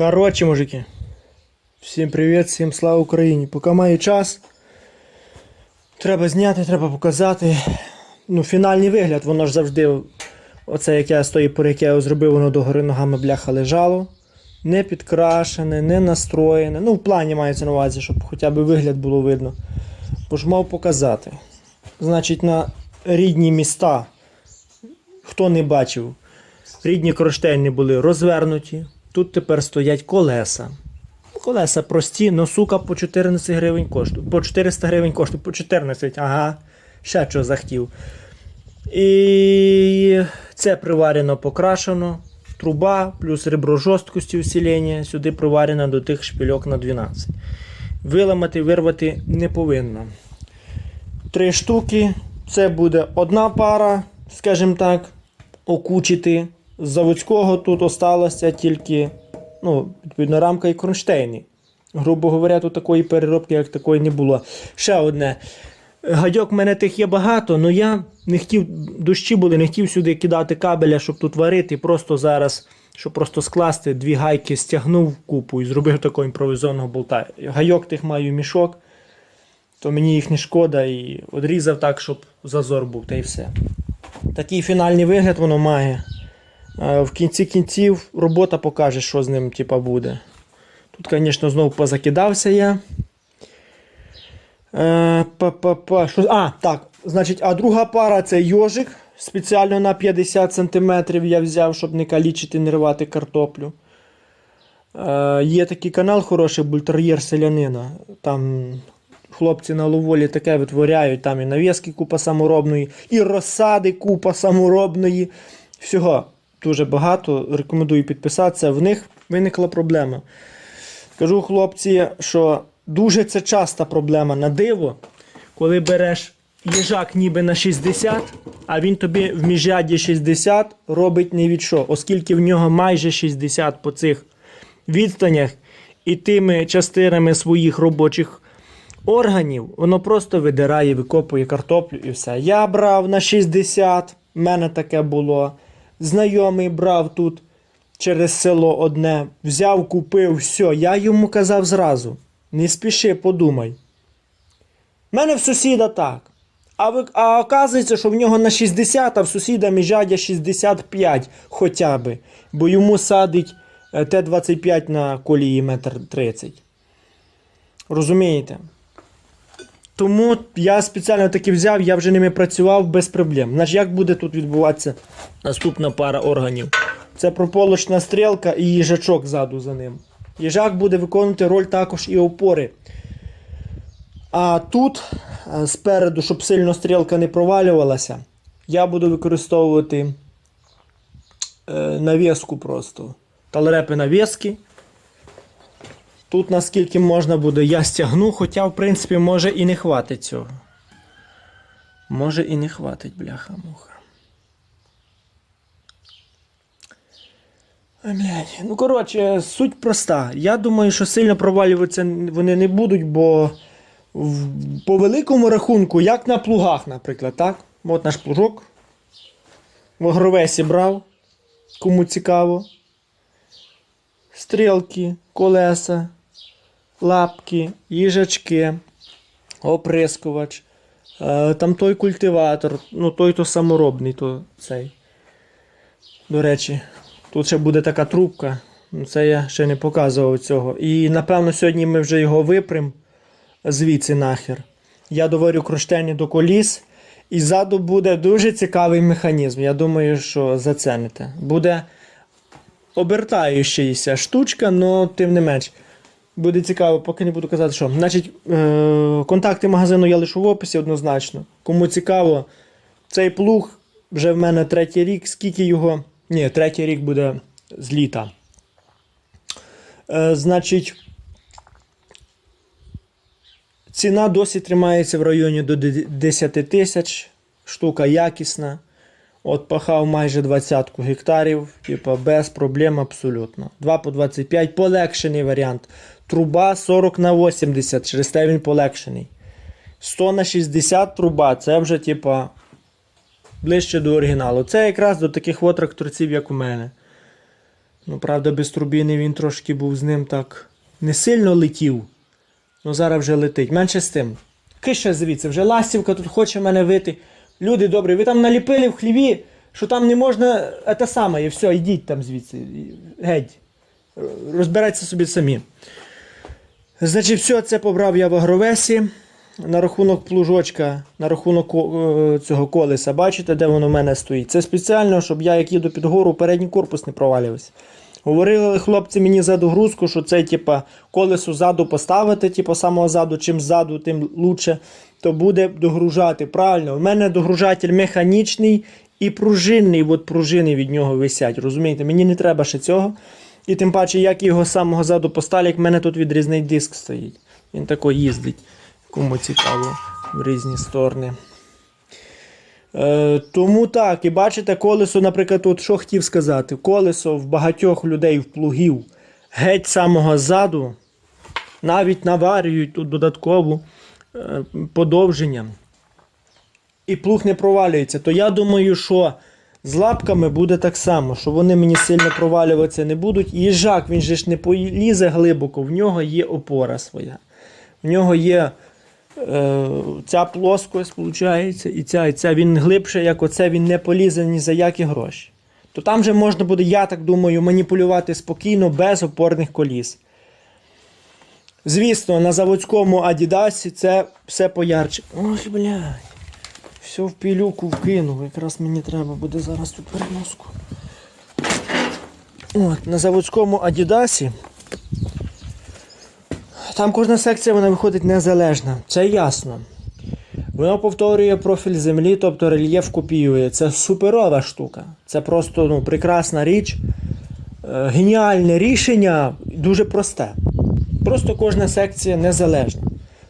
Коротше, мужики. Всім привіт, всім слава Україні. Поки маю час. Треба зняти, треба показати. Ну, фінальний вигляд, воно ж завжди. Оце як я з тої пори, як я зробив, воно догори ногами бляха лежало. Не підкрашене, не настроєне. Ну, в плані мається на увазі, щоб хоча б вигляд було видно. Бо ж мав показати. Значить, на рідні міста, хто не бачив, рідні кронштейни були розвернуті. Тут тепер стоять колеса. Колеса прості, но сука по 14 гривень коштує. По 400 гривень коштує, по 14, ага. Ще що захотів. І це приварено, покрашено. Труба плюс ребро жорсткості усилення. Сюди приварено до тих шпильок на 12. Виламати, вирвати не повинно. Три штуки. Це буде одна пара, скажімо так, окучити. З заводського тут осталося тільки ну, відповідно, рамка і кронштейни. Грубо говоря, тут такої переробки, як такої, не було. Ще одне. Гадьок в мене тих є багато, але я не хотів, дощі були, не хотів сюди кидати кабеля, щоб тут варити. Просто зараз, щоб просто скласти дві гайки, стягнув купу і зробив такого імпровізованого болта. Гайок тих маю мішок, то мені їх не шкода і одрізав так, щоб зазор був, та й все. Такий фінальний вигляд воно має. В кінці кінців робота покаже, що з ним типа, буде. Тут, звісно, знову позакидався я. Е. А, так. Значить, а друга пара це йожик. Спеціально на 50 см я взяв, щоб не калічити, не рвати картоплю. Е, є такий канал хороший, бультер'єр селянина. Там хлопці на ловолі таке витворяють. Там і навіски купа саморобної, і розсади купа саморобної. Всього дуже багато. Рекомендую підписатися. В них виникла проблема. Кажу хлопці, що дуже це часта проблема на диво, коли береш їжак ніби на 60, а він тобі в міжряді 60 робить не від що, оскільки в нього майже 60 по цих відстанях і тими частинами своїх робочих органів, воно просто видирає, викопує картоплю і все. Я брав на 60, в мене таке було. Знайомий брав тут через село одне, взяв, купив, все. Я йому казав зразу: не спіши, подумай. В мене в сусіда так. А, ви, а оказується, що в нього на 60, а в сусіда міжадя 65 хоча би. Бо йому садить е, Т-25 на колії метр 30. Розумієте? Тому я спеціально таки взяв, я вже ними працював без проблем. Значить, як буде тут відбуватися наступна пара органів? Це прополочна стрілка і їжачок ззаду за ним. Їжак буде виконувати роль також і опори. А тут е, спереду, щоб сильно стрілка не провалювалася, я буду використовувати е, навіску просто. Талрепи навіски. Тут наскільки можна буде, я стягну, хоча, в принципі, може і не хватить цього. Може і не хватить, бляха-муха. Блядь. Ну, коротше, суть проста. Я думаю, що сильно провалюватися вони не будуть, бо в, по великому рахунку, як на плугах, наприклад, так? От наш плужок. Вогровесі брав. Кому цікаво. Стрілки, колеса, лапки, їжачки, оприскувач. Е, там той культиватор, ну той то саморобний, то цей. До речі, тут ще буде така трубка. Ну, Це я ще не показував цього. І напевно сьогодні ми вже його випрям звідси нахер. Я доварю кронштейни до коліс. І ззаду буде дуже цікавий механізм. Я думаю, що зацените. Буде обертаючася штучка, але тим не менш. Буде цікаво, поки не буду казати, що. Значить, е- контакти магазину я лишу в описі однозначно. Кому цікаво, цей плуг вже в мене третій рік. Скільки його. Ні, третій рік буде з літа. Е- значить, ціна досі тримається в районі до 10 тисяч. Штука якісна. От пахав майже 20 гектарів, типа без проблем абсолютно. 2 по 25 полегшений варіант. Труба 40 на 80, через те він полегшений. 100 на 60 труба, це вже типа ближче до оригіналу. Це якраз до таких от тракторців, як у мене. Ну, правда, без турбіни він трошки був з ним так не сильно летів. Ну зараз вже летить. Менше з тим. Кише звідси, вже ластівка тут хоче мене вити. Люди добрі, ви там наліпили в хліві, що там не можна е, те саме, і все, йдіть там звідси. Геть. Розбирайтеся собі самі. Значить, все це побрав я в агровесі. На рахунок плужочка, на рахунок е, цього колеса, бачите, де воно в мене стоїть. Це спеціально, щоб я, як їду під гору, передній корпус не провалювався. Говорили хлопці мені за догрузку, що це типа колесо ззаду поставити, типу самого ззаду, чим ззаду, тим лучше, то буде догружати. Правильно, у мене догружатель механічний і пружинний, от пружини від нього висять. Розумієте, мені не треба ще цього. І тим паче, як його з самого ззаду поставлю, як в мене тут відрізний диск стоїть. Він тако їздить, кому цікаво, в різні сторони. Е, тому так, і бачите, колесо, наприклад, от що хотів сказати, колесо в багатьох людей в плугів геть самого ззаду, навіть наварюють тут додаткову е, подовження. І плуг не провалюється. То я думаю, що з лапками буде так само, що вони мені сильно провалюватися не будуть. Їжак, він же ж не полізе глибоко, в нього є опора своя. В нього є ця плоскость, виходить, і ця, і ця. Він глибше, як оце, він не полізе ні за які гроші. То там же можна буде, я так думаю, маніпулювати спокійно, без опорних коліс. Звісно, на заводському Адідасі це все поярче. Ох, блядь. Все в пілюку вкинув. Якраз мені треба буде зараз тут переноску. От, на заводському Адідасі. Там кожна секція вона виходить незалежна. Це ясно. Воно повторює профіль землі, тобто рельєф копіює. Це суперова штука. Це просто ну, прекрасна річ. Е, Геніальне рішення, дуже просте. Просто кожна секція незалежна.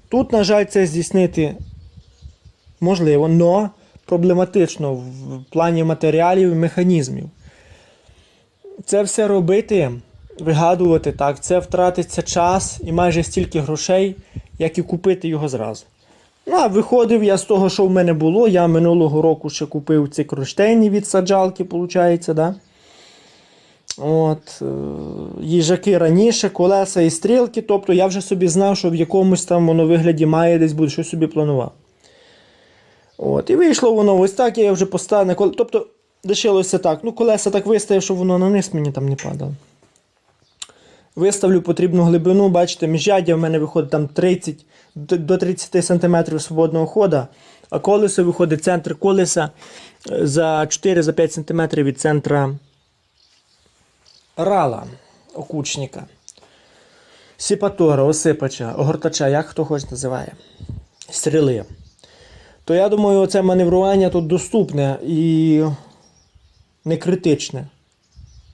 Тут, на жаль, це здійснити можливо, но проблематично в плані матеріалів і механізмів. Це все робити, вигадувати так, це втратиться час і майже стільки грошей, як і купити його зразу. Ну, а виходив я з того, що в мене було. Я минулого року ще купив ці кронштейни від саджалки, виходить, да? От, е, їжаки раніше, колеса і стрілки. Тобто я вже собі знав, що в якомусь там воно вигляді має десь буде, що собі планував. От, і вийшло воно ось так, я вже поставив. Тобто лишилося так. Ну, колеса так виставив, щоб воно на низ мені там не падало. Виставлю потрібну глибину, бачите, міжряддя в мене виходить там 30 до до 30 см свободного хода, а колесо виходить центр колеса е, за 4-5 см від центра рала окучника. Сіпатора, осипача, огортача, як хто хоч називає. Стріли. То я думаю, це маневрування тут доступне і не критичне.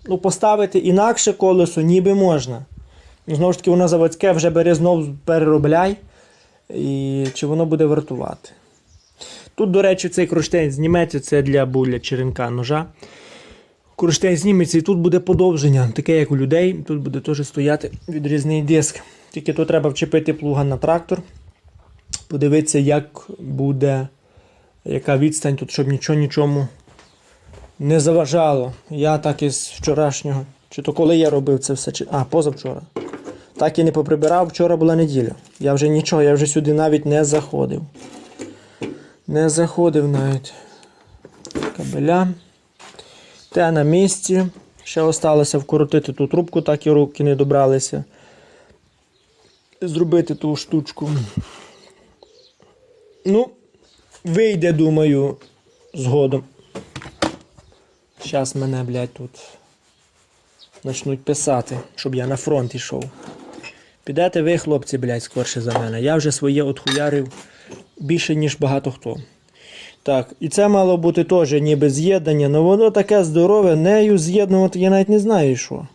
Ну, поставити інакше колесо ніби можна. Ну, Знову ж таки, воно заводське вже бери знов переробляй. І чи воно буде вартувати. Тут, до речі, цей кронштейн зніметься, це для буля черенка ножа. Кронштейн зніметься і тут буде подовження, таке як у людей. Тут буде теж стояти відрізний диск. Тільки тут треба вчепити плуга на трактор. Подивитися, як буде, яка відстань тут, щоб нічого нічому не заважало. Я так із вчорашнього. Чи то коли я робив це все? Чи... А, позавчора. Так і не поприбирав, вчора була неділя. Я вже нічого, я вже сюди навіть не заходив. Не заходив навіть. Кабеля. Те на місці. Ще осталося вкоротити ту трубку, так і руки не добралися. Зробити ту штучку. Ну, вийде, думаю, згодом. Зараз мене, блядь, тут почнуть писати, щоб я на фронт йшов. Підете ви, хлопці, блядь, скорше за мене. Я вже своє отхуярив більше, ніж багато хто. Так, і це мало бути теж ніби з'єднання, але воно таке здорове, нею з'єднувати я навіть не знаю що.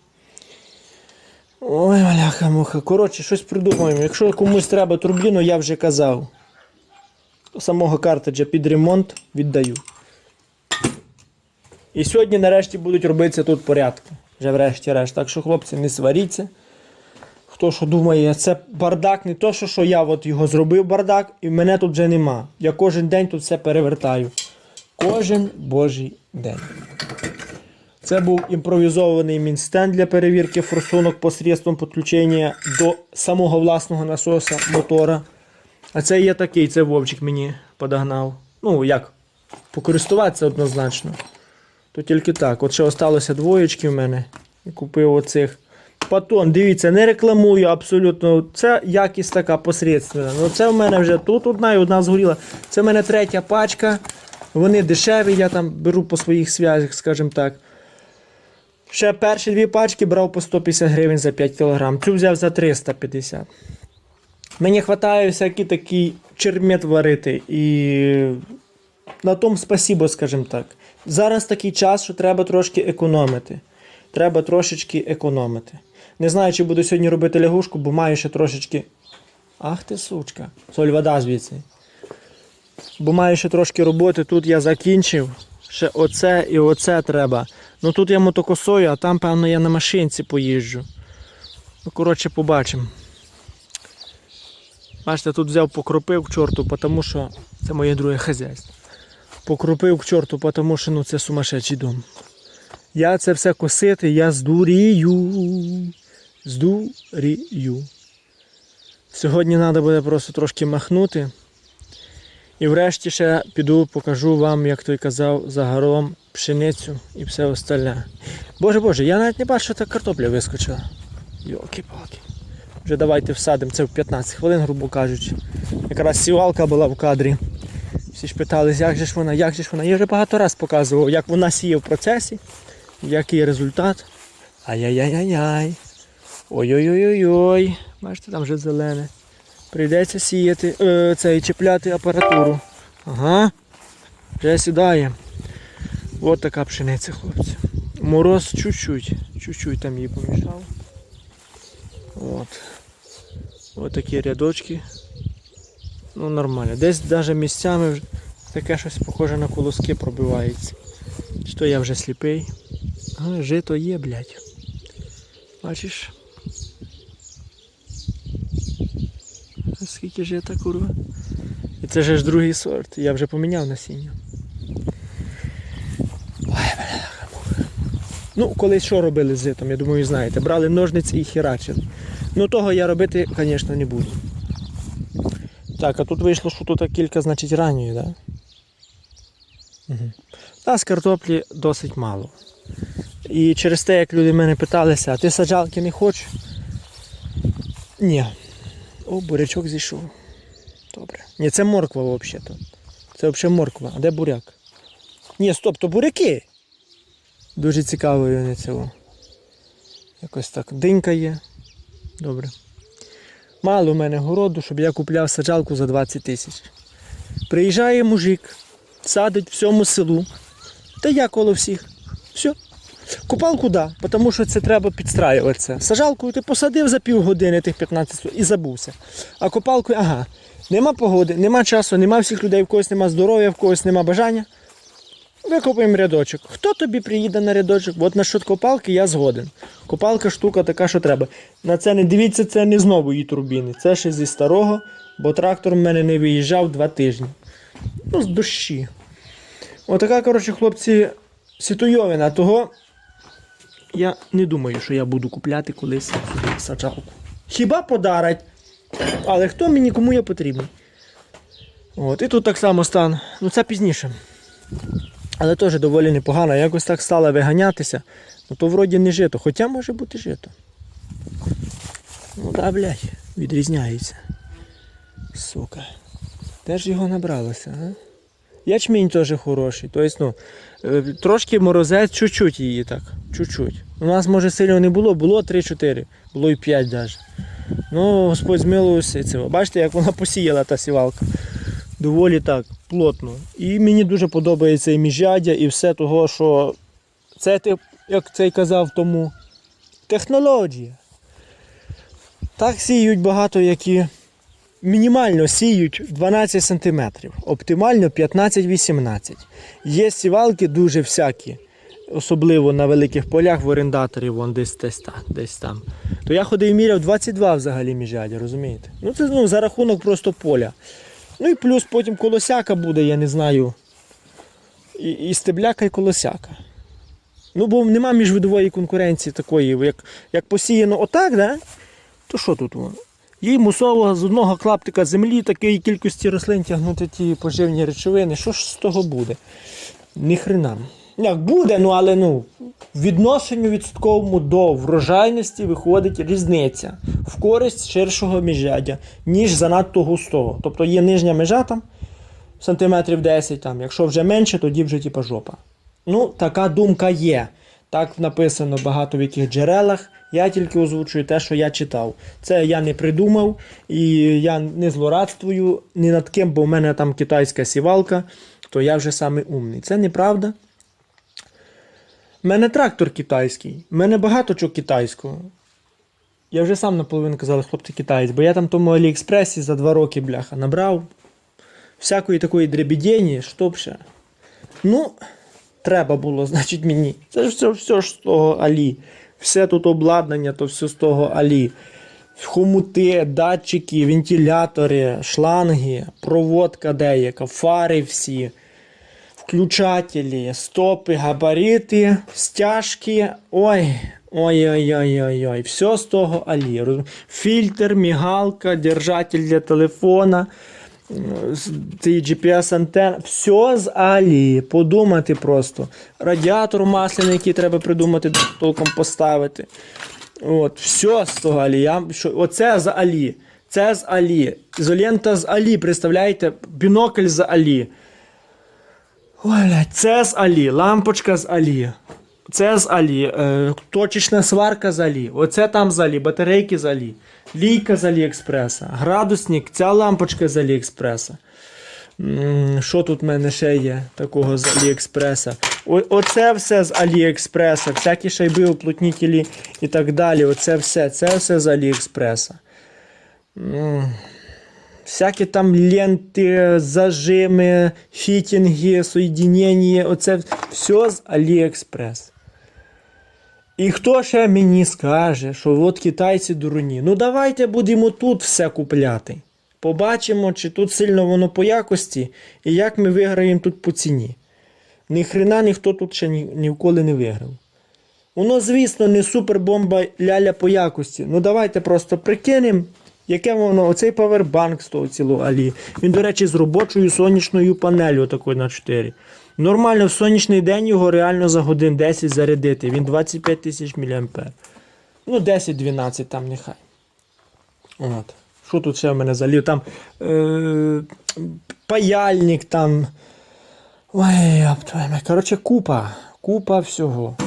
Ой, маляха муха. Коротше, щось придумаємо. Якщо комусь треба турбіну, я вже казав. Самого картриджа під ремонт віддаю. І сьогодні нарешті будуть робитися тут порядки. Вже врешті-решт. Так що, хлопці, не сваріться. Хто що думає, це бардак, не то, що, що я от його зробив бардак, і мене тут вже нема. Я кожен день тут все перевертаю. Кожен божий день. Це був імпровізований мінстенд для перевірки форсунок посредством підключення до самого власного насоса мотора. А це є такий, це Вовчик мені подогнав. Ну, як? Покористуватися однозначно. То тільки так. От ще осталося двоєчки в мене. І купив оцих. Патон, дивіться, не рекламую абсолютно. Це якість така посередственна. Ну це в мене вже тут одна і одна згоріла. Це в мене третя пачка. Вони дешеві, я там беру по своїх зв'язках, скажімо так. Ще перші дві пачки брав по 150 гривень за 5 кг. Цю взяв за 350. Мені вистачає всякий такий чермет варити. І на тому спасибо, скажімо так. Зараз такий час, що треба трошки економити. Треба трошечки економити. Не знаю, чи буду сьогодні робити лягушку, бо маю ще трошечки. Ах ти сучка. Соль вода звідси. Бо маю ще трошки роботи. Тут я закінчив. Ще оце і оце треба. Ну тут я мотокосою, а там, певно, я на машинці поїжджу. Ну, коротше, побачимо. Бачите, тут взяв покропив к чорту, тому що це моє друге хазяйство. Покропив к чорту, тому що ну, це сумасшедший дом. Я це все косити, я здурію. Здурію. Сьогодні треба буде просто трошки махнути. І врешті ще піду, покажу вам, як той казав, загаром пшеницю і все остальне. Боже Боже, я навіть не бачу, що та картопля вискочила. Йолки-палки. Вже давайте всадимо це в 15 хвилин, грубо кажучи. Якраз сівалка була в кадрі. Всі ж питались, як же ж вона, як же ж вона. Я вже багато разів показував, як вона сіє в процесі, який результат. Ай-яй-яй-яй-яй. Ой-ой-ой-ой-ой. Бачите, там вже зелене. Прийдеться сіяти, е, цей, чіпляти апаратуру. Ага. Вже сідає. От така пшениця, хлопці. Мороз чуть-чуть, чуть-чуть там її помішав. От. От такі рядочки. Ну нормально. Десь навіть місцями таке щось похоже на колоски пробивається. То я вже сліпий. А, жито є, блядь. Бачиш? Скільки жита, курва. І це ж другий сорт. Я вже поміняв насіння. Ну, колись що робили з житом, я думаю, знаєте. Брали ножниці і херачили. Ну того я робити, звісно, не буду. Так, а тут вийшло, що тут кілька, значить, ранньої, так? Угу. Та з картоплі досить мало. І через те, як люди мене питалися, а ти саджалки не хочеш? Ні. О, бурячок зійшов. Добре. Ні, це морква взагалі. Це взагалі морква. А де буряк? Ні, стоп, то буряки. Дуже цікаво вони цього. Якось так. Динька є. Добре. Мало в мене городу, щоб я купляв саджалку за 20 тисяч. Приїжджає мужик, садить всьому селу. Та я коло всіх. Все. Купалку да, тому що це треба підстраюватися. Сажалкою ти посадив за півгодини тих 15 і забувся. А копалкою, ага, нема погоди, нема часу, нема всіх людей, в когось нема здоров'я, в когось нема бажання. Викопаємо рядочок. Хто тобі приїде на рядочок? От на счет копалки я згоден. Копалка штука така, що треба. На це не дивіться, це не з нової турбіни. Це ще зі старого, бо трактор в мене не виїжджав два тижні. Ну, з дощі. Отака, коротше, хлопці, ситуйовина. Того я не думаю, що я буду купляти колись саджалку. Хіба подарать? Але хто мені кому я потрібен? От, і тут так само стан. Ну це пізніше. Але теж доволі непогано. Якось так стала виганятися. Ну то вроді не жито. Хоча може бути жито. Ну да, блядь, відрізняється. Сука. Де ж його набралося, а? Ячмінь теж хороший. Тобто, ну, е, трошки морозець, чуть-чуть її так. Чуть-чуть. У нас може сильно не було, було 3-4, було і 5 навіть. Ну, Господь змилувався це. Бачите, як вона посіяла та сівалка. Доволі так, плотно. І мені дуже подобається і міжядя, і все того, що це, як цей казав тому, технологія. Так сіють багато, які мінімально сіють 12 см, оптимально 15-18. Є сівалки дуже всякі, особливо на великих полях в орендаторів, вон десь, десь, так, десь там. То я ходив і міряв 22 взагалі міжрядя, розумієте? Ну це ну, за рахунок просто поля. Ну і плюс потім колосяка буде, я не знаю. І, і стебляка, і колосяка. Ну, бо нема міжвидової конкуренції такої, як, як посіяно отак, да? то що тут воно? Їй мусово з одного клаптика землі такої кількості рослин тягнути ті поживні речовини. Що ж з того буде? Ні хрена. Як буде, ну але ну, в відношенню відсотковому до врожайності виходить різниця в користь ширшого міжрядя, ніж занадто густого. Тобто є нижня межа там сантиметрів 10, там, якщо вже менше, тоді вже типа жопа. Ну, така думка є. Так написано багато в яких джерелах. Я тільки озвучую те, що я читав. Це я не придумав і я не злорадствую ні над ким, бо в мене там китайська сівалка, то я вже самий умний. Це неправда. У мене трактор китайський, в мене багато чого китайського. Я вже сам наполовину казав, хлопці китаєць, бо я там тому Аліекспресі за два роки, бляха, набрав всякої такої дребідені, щоб ще. Ну, треба було, значить, мені. Це ж все, все ж з того Алі. Все тут обладнання, то все з того Алі. Хомути, датчики, вентилятори, шланги, проводка деяка, фари всі, включателі, стопи, габарити, стяжки. Ой. Ой-ой-ой-ой-ой. Все з того Алі. Фільтр, мігалка, держатель для телефона, цей GPS-антенна. Все з Алі. Подумати просто. Радіатор масляний, який треба придумати, толком поставити. От, все з того Алі. Я, що, оце з Алі. Це з Алі. Ізолента з Алі, представляєте? Бінокль з Алі. Блядь, це з Алі, лампочка з Алі. Це з Алі, е, точечна сварка з Алі. Оце там з Алі, батарейки з Алі, лійка з Аліекспреса, градусник, ця лампочка з Аліекспреса. Що тут в мене ще є такого з Аліекспреса? О, оце все з Аліекспреса, всякі шайби, уплотнітелі і так далі. Оце все, це все з Аліекспреса. Всякі там ленти, зажими, фітінги, соєдинення, оце все з Аліекспрес. І хто ще мені скаже, що от китайці дуруні? Ну давайте будемо тут все купляти. Побачимо, чи тут сильно воно по якості, і як ми виграємо тут по ціні. Ні хрена ніхто тут ще ні, ніколи не виграв. Воно, звісно, не супербомба ляля по якості. Ну давайте просто прикинемо, яке воно, оцей павербанк з того цілого Алі. Він, до речі, з робочою сонячною панелью такою на 4. Нормально, в сонячний день його реально за годин 10 зарядити. Він 25 тисяч мА. Ну, 10-12 там нехай. От. Що тут ще в мене залів? Там е- паяльник там. Ой, яп. Коротше, купа. Купа всього.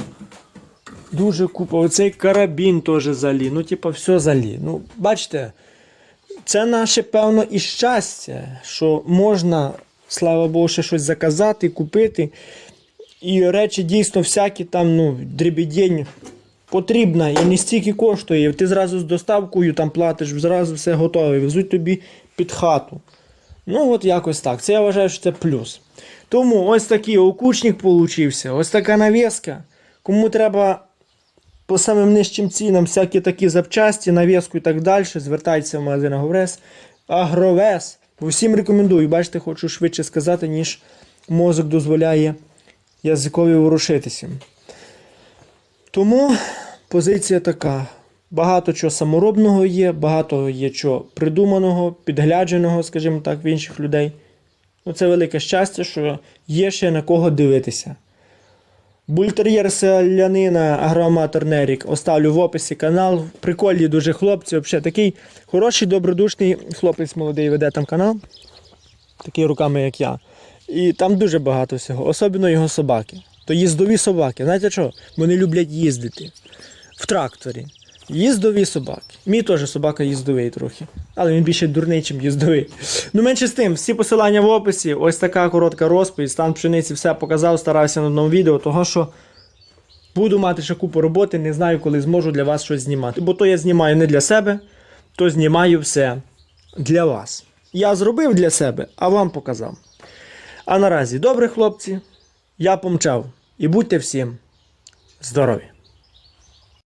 Дуже купа. Оцей карабін теж залі. Ну, типа, все залі. Ну, бачите, це наше, певно, і щастя, що можна, слава Богу, ще щось заказати, купити. І речі дійсно всякі там, ну, дрібідень потрібна і не стільки коштує. Ти зразу з доставкою там платиш, зразу все готове, везуть тобі під хату. Ну, от якось так. Це я вважаю, що це плюс. Тому ось такий окучник получився, ось така навіска. Кому треба по самим нижчим цінам всякі такі запчасті, навіску і так далі, звертайтеся в магазин Агровес. Агровес. Всім рекомендую. Бачите, хочу швидше сказати, ніж мозок дозволяє язикові ворушитися. Тому позиція така. Багато чого саморобного є, багато є чого придуманого, підглядженого, скажімо так, в інших людей. Ну, це велике щастя, що є ще на кого дивитися. Бультер'єр селянина, агроаматор Нерік. Оставлю в описі канал. Прикольні дуже хлопці. Взагалі такий хороший, добродушний хлопець молодий веде там канал. Такий руками, як я. І там дуже багато всього, особливо його собаки. То їздові собаки. Знаєте що? Вони люблять їздити в тракторі. Їздові собаки. Мій теж собака їздовий трохи. Але він більше дурний, ніж їздовий. Ну, менше з тим, всі посилання в описі. Ось така коротка розповідь. Стан пшениці все показав, старався на одному відео, того що буду мати ще купу роботи, не знаю, коли зможу для вас щось знімати. Бо то я знімаю не для себе, то знімаю все для вас. Я зробив для себе, а вам показав. А наразі, добре, хлопці, я помчав. І будьте всім здорові!